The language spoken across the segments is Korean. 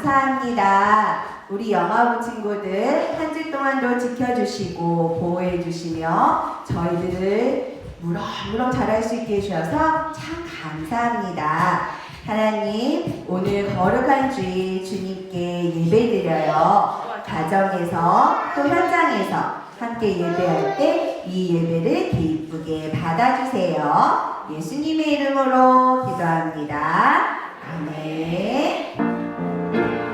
감사합니다. 우리 영화부 친구들 한 주 동안도 지켜주시고 보호해주시며 저희들을 무럭무럭 자랄 수 있게 해주셔서 참 감사합니다. 하나님, 오늘 거룩한 주일 주님께 예배드려요. 가정에서 또 현장에서 함께 예배할 때 이 예배를 기쁘게 받아주세요. 예수님의 이름으로 기도합니다. 아멘. 예배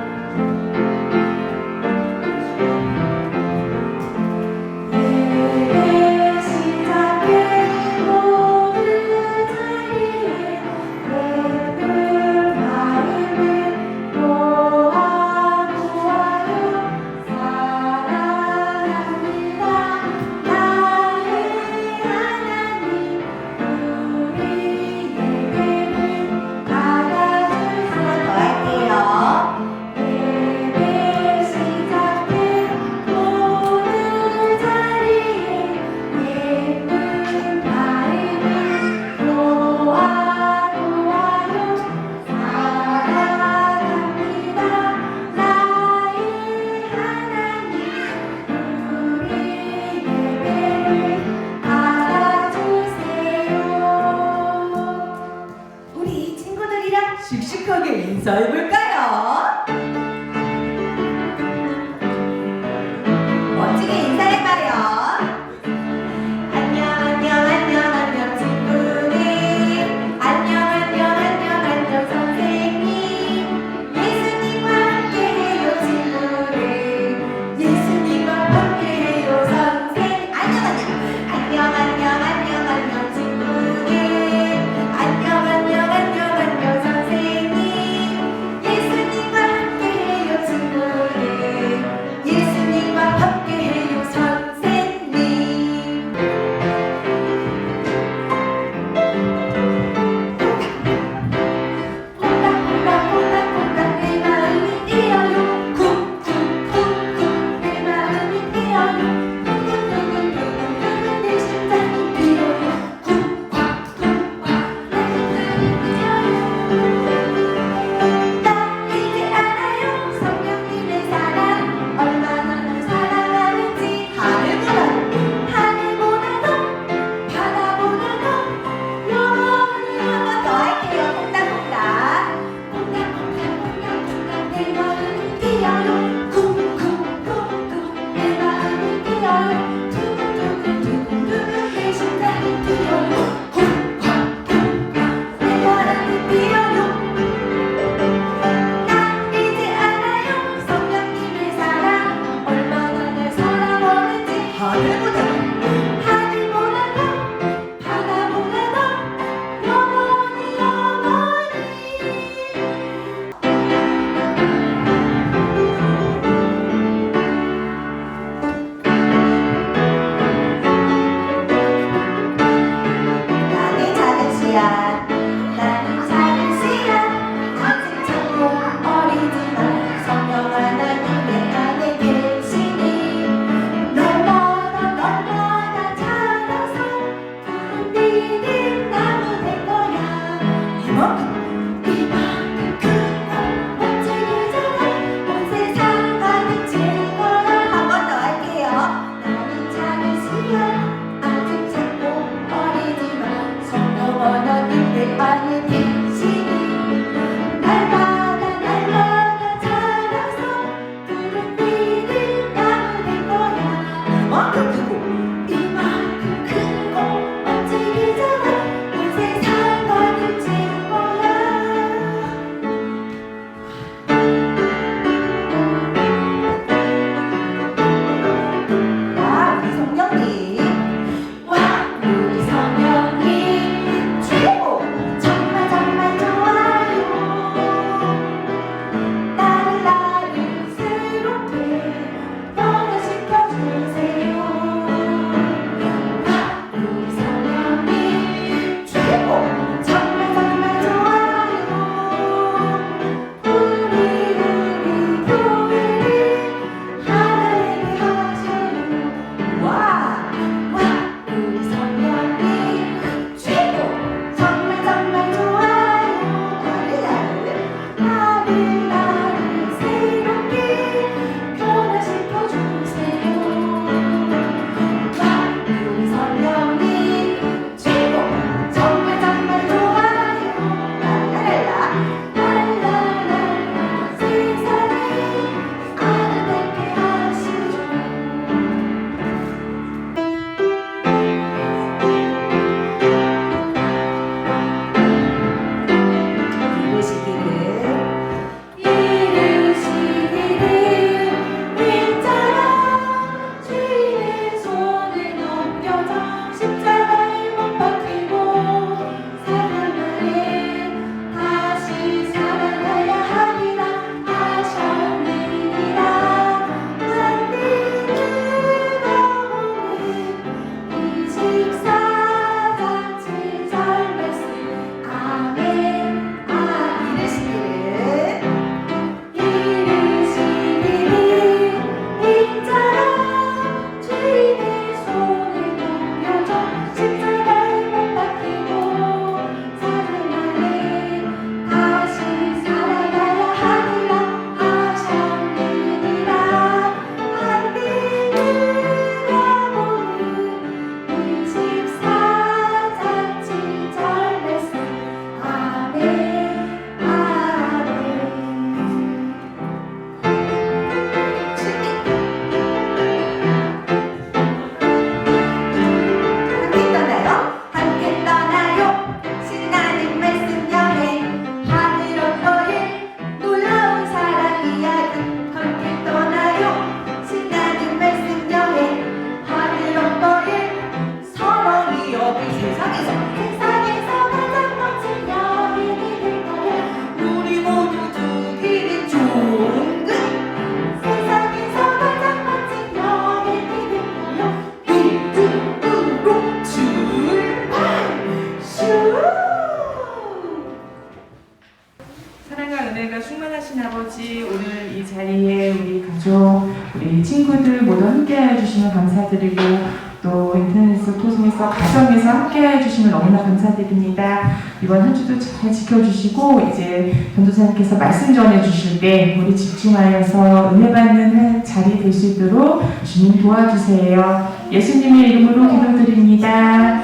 주도 잘 지켜주시고 이제 전도사님께서 말씀 전해 주실 때 우리 집중하여서 은혜 받는 자리 될수 있도록 주님 도와주세요. 예수님의 이름으로 기도드립니다.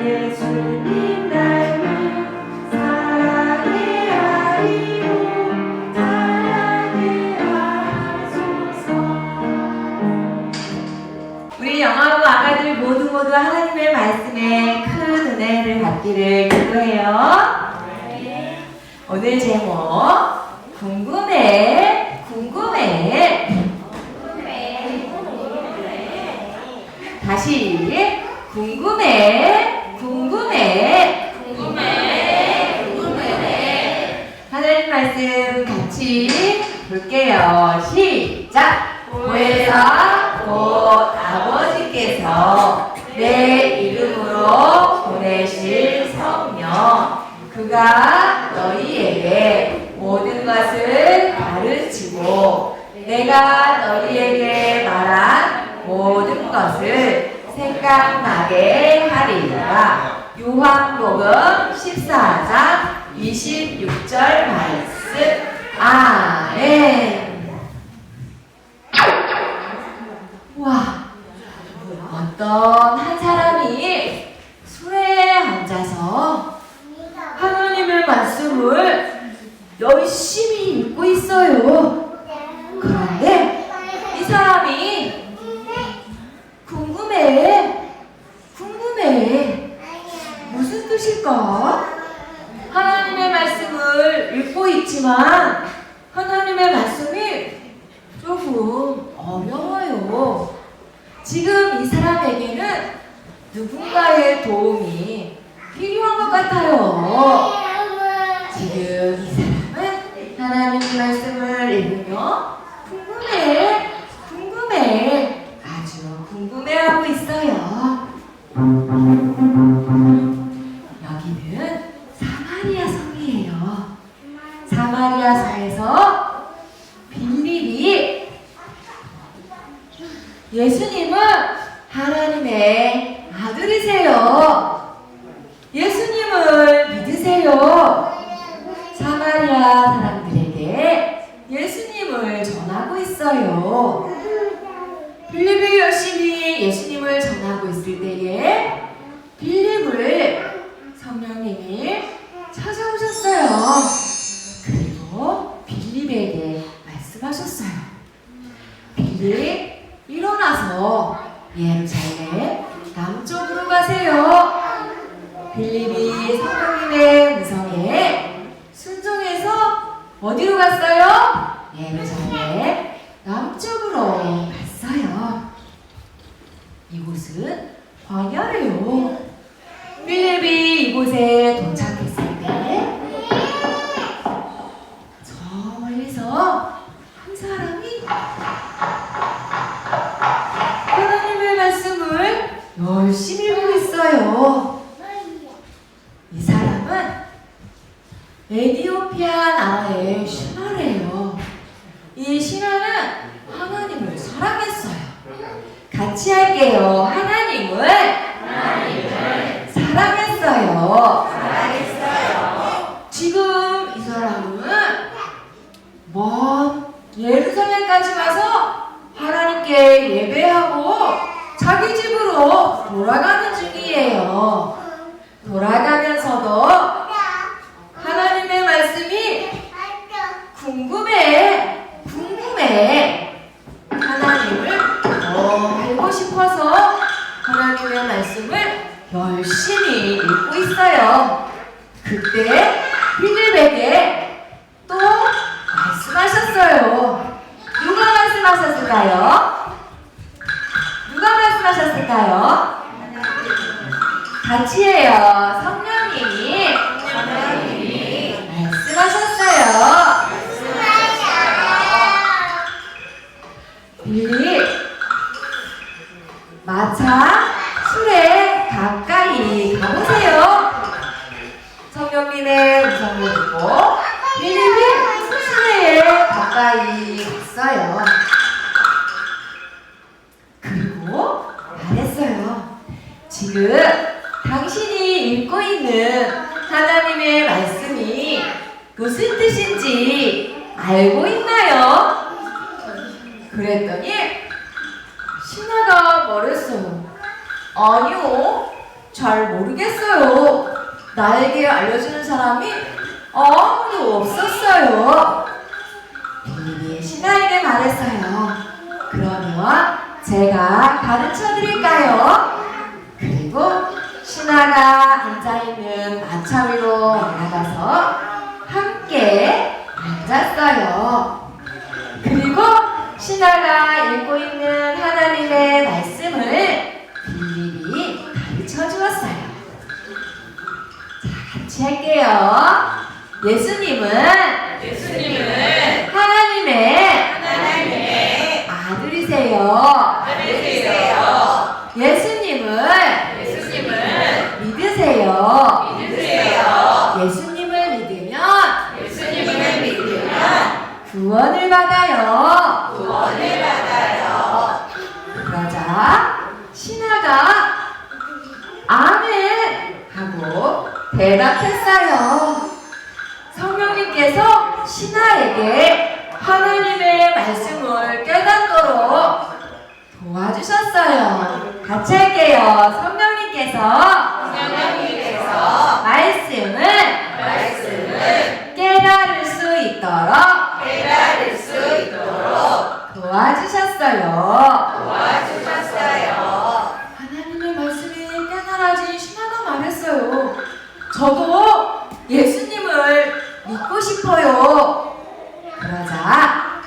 우리 영화부 아가들 모두 모두 하나님의 말씀에 큰 은혜를 받기를 기도해요. 오늘 제목 궁금해 궁금해. 다시 궁금해 궁금해 말씀 같이 볼게요. 시작! 보혜사 곧 아버지께서 내 이름으로 보내실 성령. 그가 너희에게 모든 것을 가르치고 내가 너희에게 말한 모든 것을 생각나게 하리라. 요한복음 14장 26절 말씀. 아멘. 와, 어떤 한 사람이 수레에 앉아서 하나님의 말씀을 열심히 읽고 있어요. 그런데 이 사람이 궁금해. 궁금해. 무슨 뜻일까? 하나님의 말씀을 읽고 있지만 하나님의 말씀이 조금 어려워요. 지금 이 사람에게는 누군가의 도움이 필요한 것 같아요. 지금 이 사람은 하나님 말씀을 읽으며 궁금해, 궁금해, 아주 궁금해하고 있어요. 여기는 사마리아 성이에요. 사마리아 성에서 빌립이 예수님은 하나님의 아들이세요. 예수님을 믿으 때 갔어요. 그리고 말했어요. 지금 당신이 읽고 있는 하나님의 말씀이 무슨 뜻인지 알고 있나요? 그랬더니 신하가 말했어요. 아니요, 잘 모르겠어요. 나에게 알려주는 사람이 아무도 없었어요. 신하에게 말했어요. 그러면 제가 가르쳐 드릴까요? 그리고 신하가 앉아있는 마차 위로 올라가서 함께 앉았어요. 그리고 신하가 읽고 있는 하나님의 말씀을 빌립이 가르쳐 주었어요. 자, 같이 할게요. 예수님은 예수님은 하나님의 하나님의 아들이세요. 아들이세요. 예수님을 예수님은 믿으세요. 믿으세요. 예수님을 믿으면 예수님을 믿으면 구원을 받아요. 구원을 받아요. 그러자 신하가 아멘 하고 대답했어요. 성령님께서 신하에게 하나님의 말씀을 깨닫도록 도와주셨어요. 같이 할게요. 성령님께서 성령님께서 말씀을 말씀을 깨달을 수 있도록 깨달을 수 있도록 도와주셨어요. 도와주셨어요. 하나님의 말씀이 깨달아진 신하가 말했어요. 저도 예수님을 믿고 싶어요. 그러자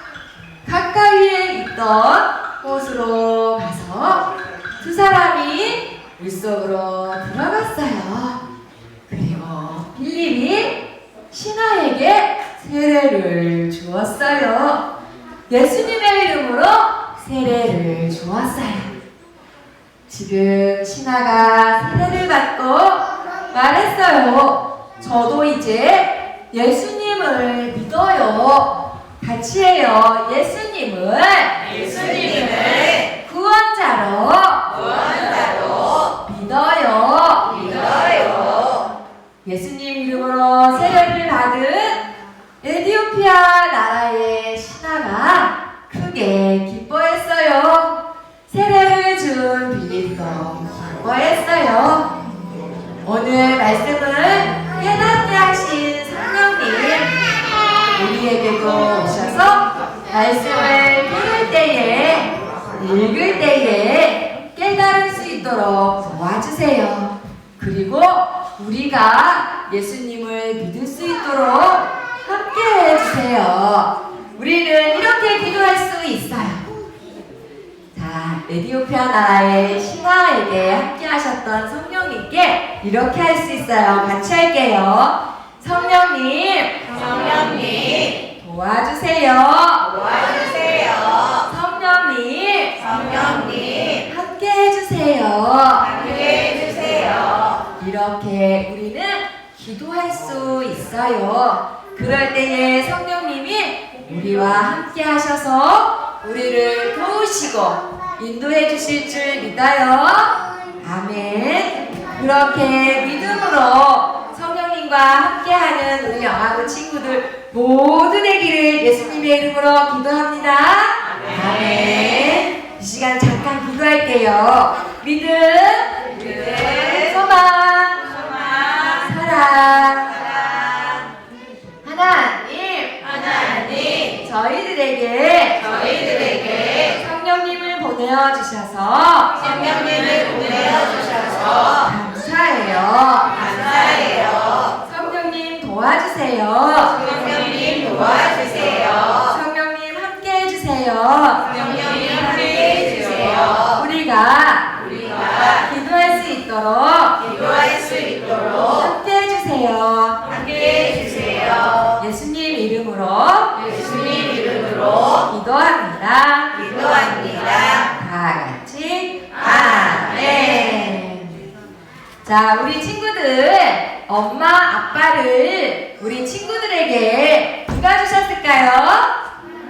가까이에 있던 곳으로 가서 두 사람이 물속으로 들어갔어요. 그리고 빌립이 신하에게 세례를 주었어요. 예수님의 이름으로 세례를 주었어요. 지금 신하가 세례를 받고 말했어요. 저도 이제 예수님을 믿어요. 같이 해요. 예수님을 예수님을 구원자로 구원자로 믿어요. 믿어요. 예수님 이름으로 세례를 받은 에디오피아 나라의 신하가 크게 기뻐했어요. 세례를 준 빌립도 기뻐했어요. 오늘 말씀은 깨닫게 하신 성령님 우리에게도 오셔서 말씀을 들을 때에 읽을 때에 깨달을 수 있도록 도와주세요. 그리고 우리가 예수님을 믿을 수 있도록 함께 해주세요. 우리는 이렇게 기도할 수 있어요. 자, 에디오피아 나라의 신하에게 함께 하셨던 성령님께 이렇게 할 수 있어요. 같이 할게요. 성령님, 성령님 도와주세요. 도와주세요. 성령님, 성령님 함께 해주세요. 함께 해주세요. 이렇게 우리는 기도할 수 있어요. 그럴 때에 성령님이 우리와 함께 하셔서 우리를 도우시고 인도해 주실 줄 믿어요. 아멘. 그렇게 믿음으로 성령님과 함께하는 우리 영화부 친구들 모두 되기를 예수님의 이름으로 기도합니다. 아멘. 이 시간 잠깐 기도할게요. 믿음, 믿음, 소망, 소망. 사랑, 저희들에게 저희들에게 성령님을 보내어 주셔서 성령님을 보내어 주셔서 감사해요. 감사해요. 성령님 도와주세요. 성령님 도와주세요. 성령님 함께 해주세요. 성령님 자, 우리 친구들 엄마 아빠를 우리 친구들에게 누가 주셨을까요?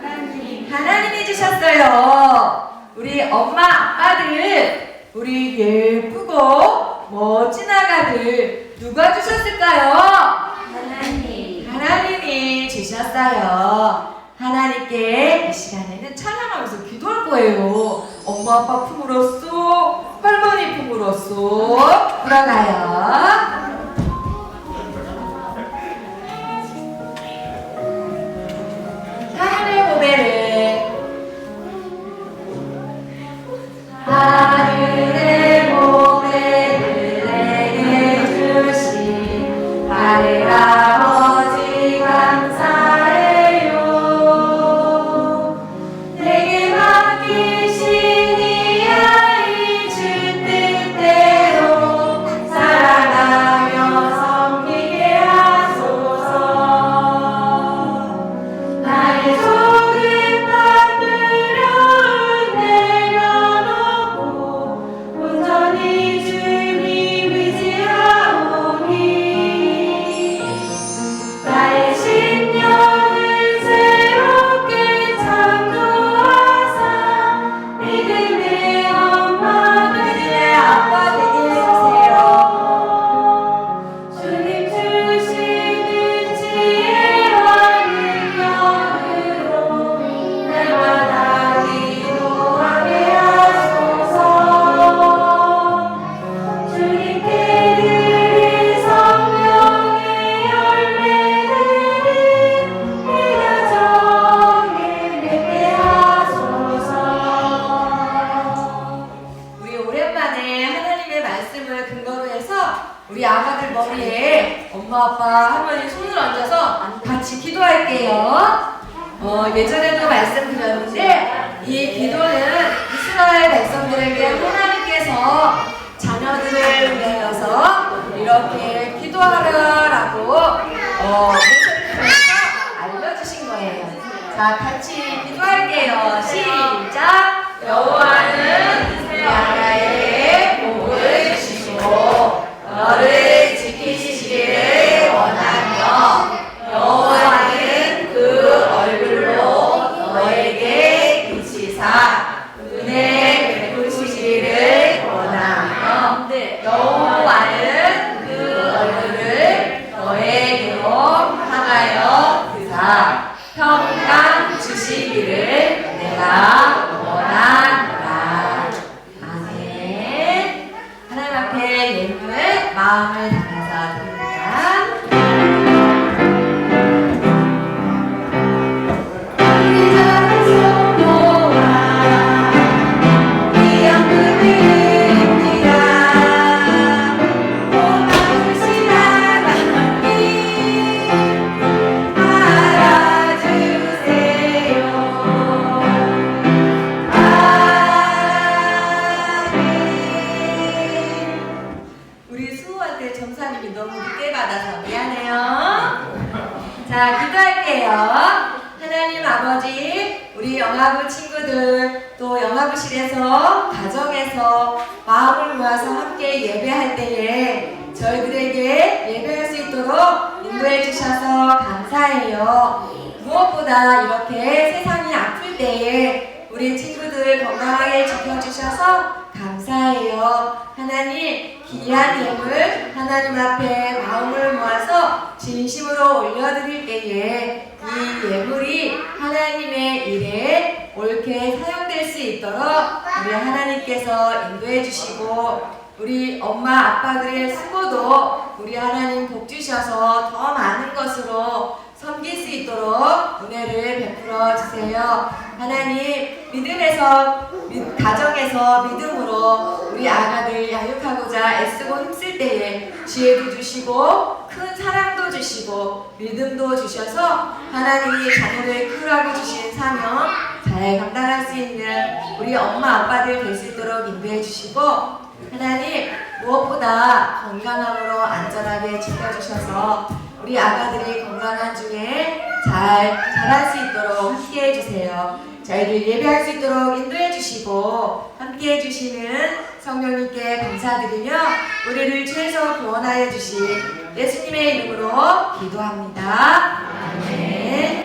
하나님. 하나님이 주셨어요. 우리 엄마 아빠들 우리 예쁘고 멋진 아가들 누가 주셨을까요? 하나님. 하나님이 주셨어요. 하나님께 이 시간에는 찬양하면서 기도할 거예요. 엄마 아빠 품으로 쏙, 쏙 들어가요. 오랜만에 하나님의 말씀을 근거로 해서 우리 아가들 머리에 엄마 아빠 할머니 손을 얹어서 같이 기도할게요. 어, 예전에도 말씀드렸는데 이 기도는 이스라엘 백성들에게 하나님께서 자녀들을 위하여서 이렇게 기도하라라고 어, 알려주신 거예요. 자, 같이 기도할게요. 시작. 여호와는 나라에 너를 지키시기를 원하며 여호와는 그 얼굴로 너에게 비치사 은혜 베푸시기를 원하며 여 점사님이 너무 늦게 받아서 미안해요. 자, 기도할게요. 하나님 아버지, 우리 영화부 친구들, 또 영화부실에서, 가정에서 마음을 모아서 함께 예배할 때에 저희들에게 예배할 수 있도록 인도해 주셔서 감사해요. 무엇보다 이렇게 세상이 아플 때에 우리 친구들 건강하게 지켜주셔서 감사해요. 하나님, 귀한 예물 하나님 앞에 마음을 모아서 진심으로 올려드릴 때에 이 예물이 하나님의 일에 옳게 사용될 수 있도록 우리 하나님께서 인도해 주시고 우리 엄마 아빠들의 수고도 우리 하나님 복 주셔서 더 많은 것으로 섬길 수 있도록 은혜를 베풀어 주세요. 하나님 믿음에서 믿- 가정에서 믿음으로 우리 아가들 양육하고자 애쓰고 힘쓸 때에 지혜도 주시고 큰 사랑도 주시고 믿음도 주셔서 하나님이 자녀를 키우라고 주신 사명 잘 감당할 수 있는 우리 엄마 아빠들 될 수 있도록 인도해 주시고 하나님 무엇보다 건강함으로 안전하게 지켜주셔서 우리 아가들이 건강한 중에 잘 자랄 수 있도록 함께 해 주세요. 저희를 예배할 수 있도록 인도해 주시고 함께 해 주시는 성령님께 감사드리며 우리를 죄에서 구원하여 주신 예수님의 이름으로 기도합니다. 아멘.